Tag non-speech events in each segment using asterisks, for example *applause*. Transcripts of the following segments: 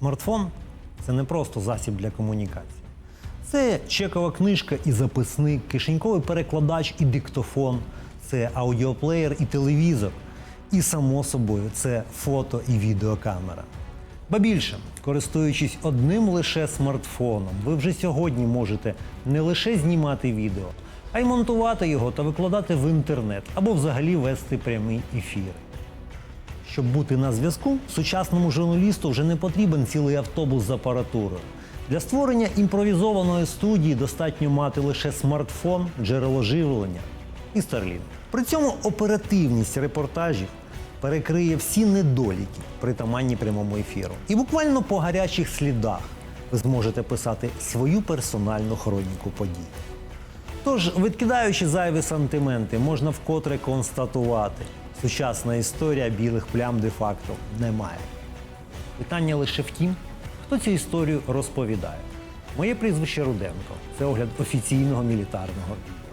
Смартфон це не просто засіб для комунікації. Це чекова книжка і записник, кишеньковий перекладач і диктофон, це аудіоплеєр і телевізор. І, само собою, це фото і відеокамера. Ба більше, користуючись одним лише смартфоном, ви вже сьогодні можете не лише знімати відео, а й монтувати його та викладати в інтернет або взагалі вести прямий ефір. Щоб бути на зв'язку, сучасному журналісту вже не потрібен цілий автобус з апаратурою. Для створення імпровізованої студії достатньо мати лише смартфон, джерело живлення і Starlink. При цьому оперативність репортажів перекриє всі недоліки притаманні прямому ефіру. І буквально по гарячих слідах ви зможете писати свою персональну хроніку подій. Тож, відкидаючи зайві сантименти, можна вкотре констатувати, сучасна історія білих плям де-факто немає. Питання лише в тім, хто цю історію розповідає. Моє прізвище Руденко. Це огляд офіційного мілітарного відео.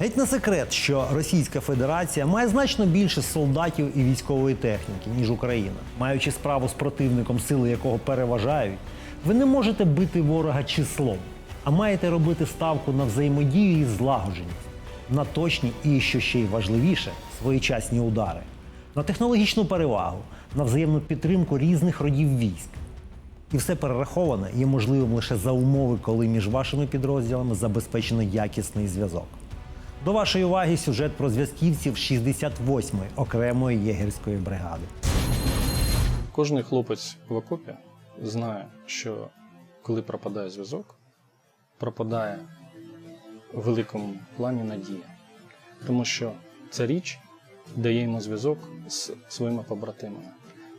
Геть не секрет, що Російська Федерація має значно більше солдатів і військової техніки, ніж Україна. Маючи справу з противником, сили якого переважають, ви не можете бити ворога числом, а маєте робити ставку на взаємодію і злагодженість, на точні і, що ще й важливіше, своєчасні удари, на технологічну перевагу, на взаємну підтримку різних родів військ. І все перераховане є можливим лише за умови, коли між вашими підрозділами забезпечено якісний зв'язок. До вашої уваги сюжет про зв'язківців 68-ї окремої єгерської бригади. Кожний хлопець в окопі знає, що коли пропадає зв'язок, пропадає в великому плані надія. Тому що ця річ дає йому зв'язок з своїми побратимами.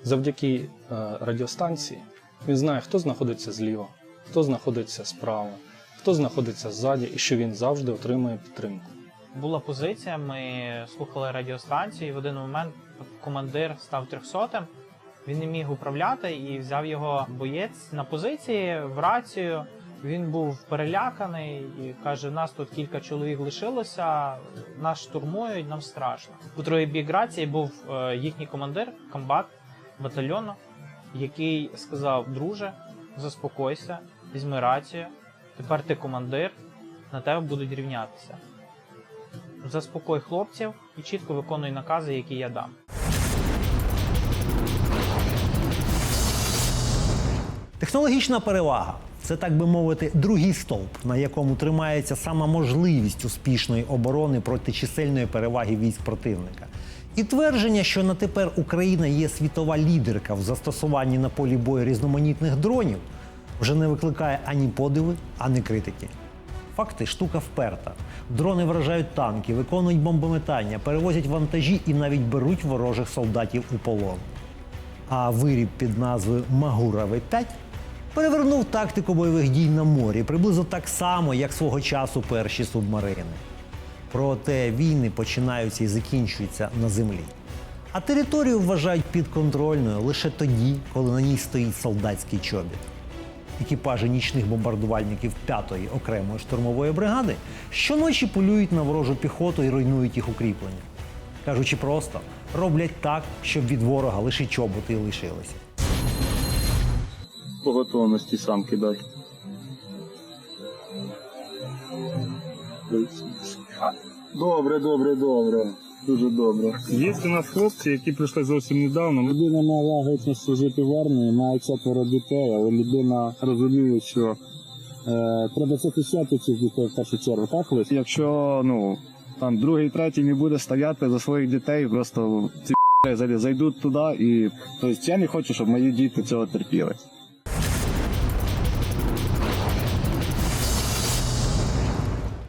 Завдяки е, радіостанції він знає, хто знаходиться зліва, хто знаходиться справа, хто знаходиться ззаді і що він завжди отримує підтримку. Була позиція, ми слухали радіостанцію, і в один момент командир став трьохсотим. Він не міг управляти і взяв його боєць на позиції в рацію. Він був переляканий і каже: нас тут кілька чоловік лишилося, нас штурмують, нам страшно. У другий бік рації був е, їхній командир, комбат батальйону, який сказав: Друже, заспокойся, візьми рацію. Тепер ти командир, на тебе будуть рівнятися. Заспокой хлопців і чітко виконуй накази, які я дам. Технологічна перевага це, так би мовити, другий стовп, на якому тримається сама можливість успішної оборони проти чисельної переваги військ противника. І твердження, що на тепер Україна є світова лідерка в застосуванні на полі бою різноманітних дронів, вже не викликає ані подиви, ані критики. Факти штука вперта. Дрони вражають танки, виконують бомбометання, перевозять вантажі і навіть беруть ворожих солдатів у полон. А виріб під назвою Магура В5 перевернув тактику бойових дій на морі приблизно так само, як свого часу перші субмарини. Проте війни починаються і закінчуються на землі. А територію вважають підконтрольною лише тоді, коли на ній стоїть солдатський чобіт. Екіпажі нічних бомбардувальників 5-ї окремої штурмової бригади щоночі полюють на ворожу піхоту і руйнують їх укріплення. Кажучи просто, роблять так, щоб від ворога лише чоботи лишилися. По готовності сам кидай. Добре, добре, добре. Дуже добре. Є у нас хлопці, які прийшли зовсім недавно. Людина мала геть служити в армії, має четверо дітей, але людина розуміє, що е, треба захищати цих дітей в першу чергу, так Лесь? Якщо ну там другий, третій не буде стояти за своїх дітей, просто ці *laughs* зайдуть туди і тобто я не хочу, щоб мої діти цього терпіли.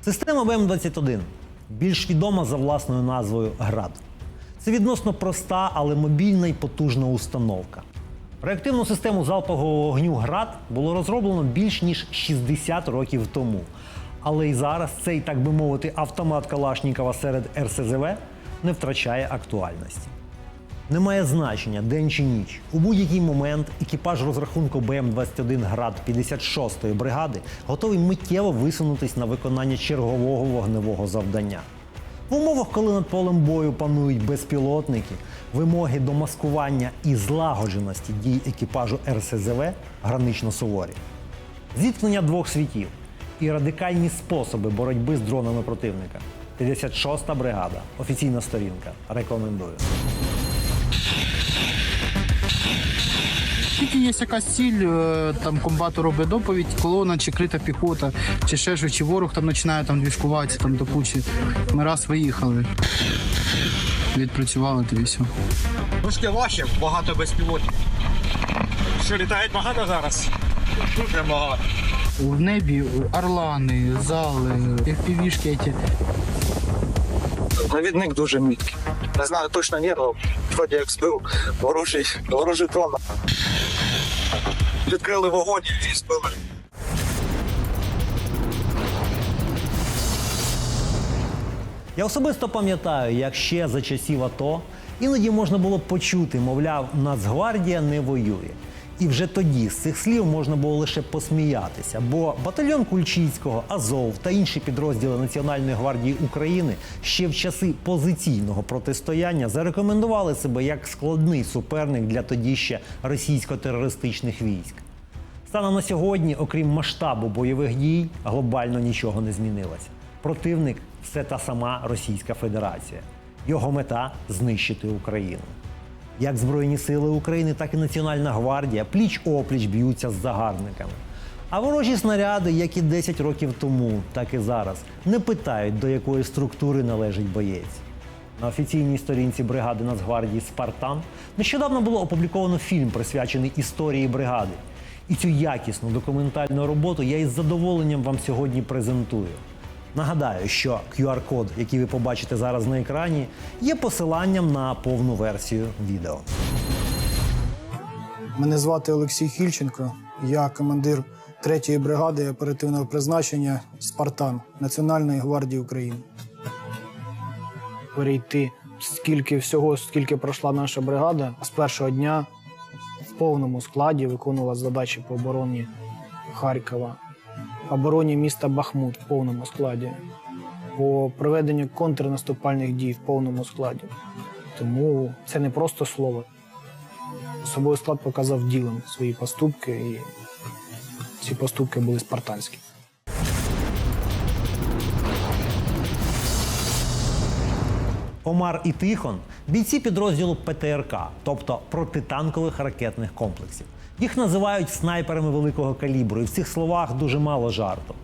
Система БМ-21 більш відома за власною назвою ГРАД. Це відносно проста, але мобільна і потужна установка. Реактивну систему залпового вогню ГРАД було розроблено більш ніж 60 років тому. Але і зараз цей, так би мовити, автомат Калашнікова серед РСЗВ не втрачає актуальності. Немає значення день чи ніч. У будь-який момент екіпаж розрахунку БМ-21 град 56-ї бригади готовий миттєво висунутись на виконання чергового вогневого завдання. В умовах, коли над полем бою панують безпілотники, вимоги до маскування і злагодженості дій екіпажу РСЗВ гранично суворі. Зіткнення двох світів і радикальні способи боротьби з дронами противника. 56-та бригада. Офіційна сторінка. Рекомендую. Тільки є якась ціль, е, там комбату робить доповідь, колона чи крита піхота, чи ще щось, чи ворог там починає там двіжкуватися там до кучі. Ми раз виїхали. Відпрацювали то і все. Трошки важче, багато безпілотів. Що літають багато зараз? Прям багато. В небі орлани, зали, FPV-шки. Навідник дуже міткий. Не знаю точно ні, але вроді як збив ворожий, ворожий дрон. Відкрили вогонь і збили. Я особисто пам'ятаю, як ще за часів АТО іноді можна було почути, мовляв, Нацгвардія не воює. І вже тоді з цих слів можна було лише посміятися, бо батальйон Кульчицького, Азов та інші підрозділи Національної гвардії України ще в часи позиційного протистояння зарекомендували себе як складний суперник для тоді ще російсько-терористичних військ. Станом на сьогодні, окрім масштабу бойових дій, глобально нічого не змінилося. Противник все та сама Російська Федерація. Його мета знищити Україну. Як Збройні Сили України, так і Національна гвардія пліч опліч б'ються з загарбниками. А ворожі снаряди, як і 10 років тому, так і зараз, не питають, до якої структури належить боєць. На офіційній сторінці бригади Нацгвардії Спартан нещодавно було опубліковано фільм, присвячений історії бригади. І цю якісну документальну роботу я із задоволенням вам сьогодні презентую. Нагадаю, що QR-код, який ви побачите зараз на екрані, є посиланням на повну версію відео. Мене звати Олексій Хільченко. Я командир 3-ї бригади оперативного призначення Спартан Національної гвардії України. Перейти скільки всього, скільки пройшла наша бригада, з першого дня в повному складі виконувала задачі по обороні Харкова, обороні міста Бахмут в повному складі, по проведенню контрнаступальних дій в повному складі. Тому це не просто слово. Особовий склад показав ділом свої поступки, і ці поступки були спартанські. Омар і Тихон бійці підрозділу ПТРК, тобто протитанкових ракетних комплексів. Їх називають снайперами великого калібру, і в цих словах дуже мало жарту.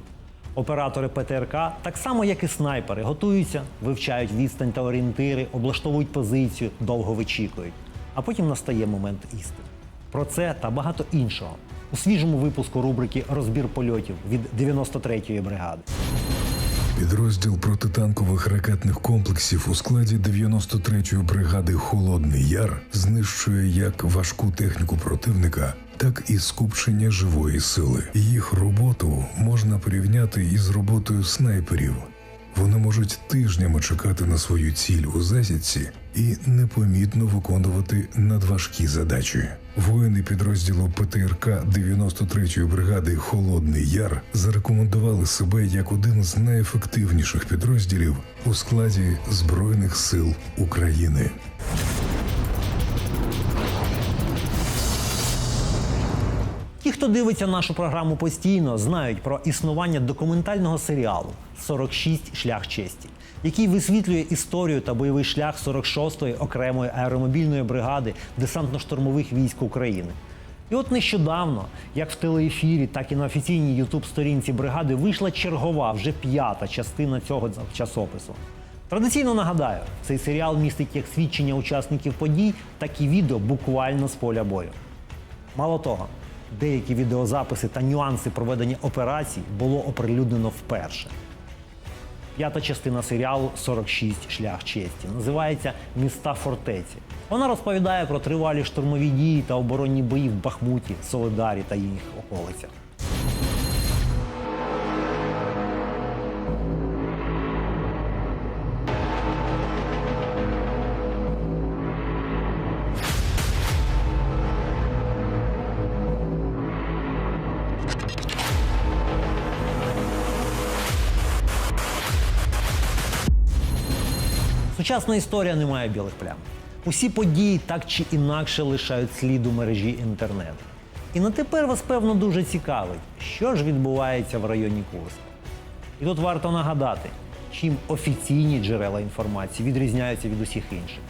Оператори ПТРК, так само як і снайпери, готуються, вивчають відстань та орієнтири, облаштовують позицію, довго вичікують. А потім настає момент істини. Про це та багато іншого у свіжому випуску рубрики Розбір польотів від 93-ї бригади. Підрозділ протитанкових ракетних комплексів у складі 93-ї бригади Холодний Яр знищує як важку техніку противника, так і скупчення живої сили. Їх роботу можна порівняти із роботою снайперів. Вони можуть тижнями чекати на свою ціль у засідці і непомітно виконувати надважкі задачі. Воїни підрозділу ПТРК 93-ї бригади Холодний Яр зарекомендували себе як один з найефективніших підрозділів у складі Збройних сил України. Хто дивиться нашу програму постійно, знають про існування документального серіалу «46 шлях честі, який висвітлює історію та бойовий шлях 46-ї окремої аеромобільної бригади десантно-штурмових військ України. І от нещодавно, як в телеефірі, так і на офіційній ютуб-сторінці бригади вийшла чергова, вже п'ята частина цього часопису. Традиційно нагадаю, цей серіал містить як свідчення учасників подій, так і відео буквально з поля бою. Мало того, деякі відеозаписи та нюанси проведення операцій було оприлюднено вперше. П'ята частина серіалу «46 шлях честі називається Міста фортеці. Вона розповідає про тривалі штурмові дії та оборонні бої в Бахмуті, Солидарі та їх околицях. Сучасна історія не має білих плям. Усі події так чи інакше лишають слід у мережі інтернету. І на тепер вас, певно, дуже цікавить, що ж відбувається в районі Курська. І тут варто нагадати, чим офіційні джерела інформації відрізняються від усіх інших.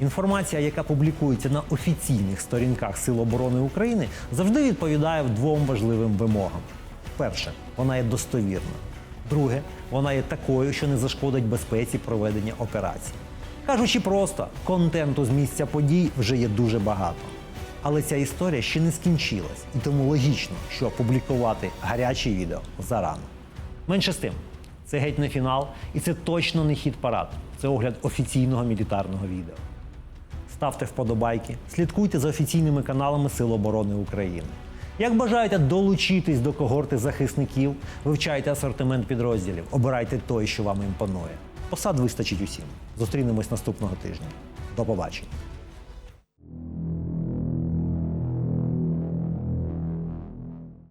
Інформація, яка публікується на офіційних сторінках Сил оборони України, завжди відповідає двом важливим вимогам: перше, вона є достовірна. Друге, вона є такою, що не зашкодить безпеці проведення операцій. Кажучи просто, контенту з місця подій вже є дуже багато. Але ця історія ще не скінчилась, і тому логічно, що публікувати гарячі відео зарано. Менше з тим, це геть не фінал, і це точно не хід парад. Це огляд офіційного мілітарного відео. Ставте вподобайки, слідкуйте за офіційними каналами Сил оборони України. Як бажаєте долучитись до когорти захисників, вивчайте асортимент підрозділів, обирайте той, що вам імпонує. Посад вистачить усім. Зустрінемось наступного тижня. До побачення.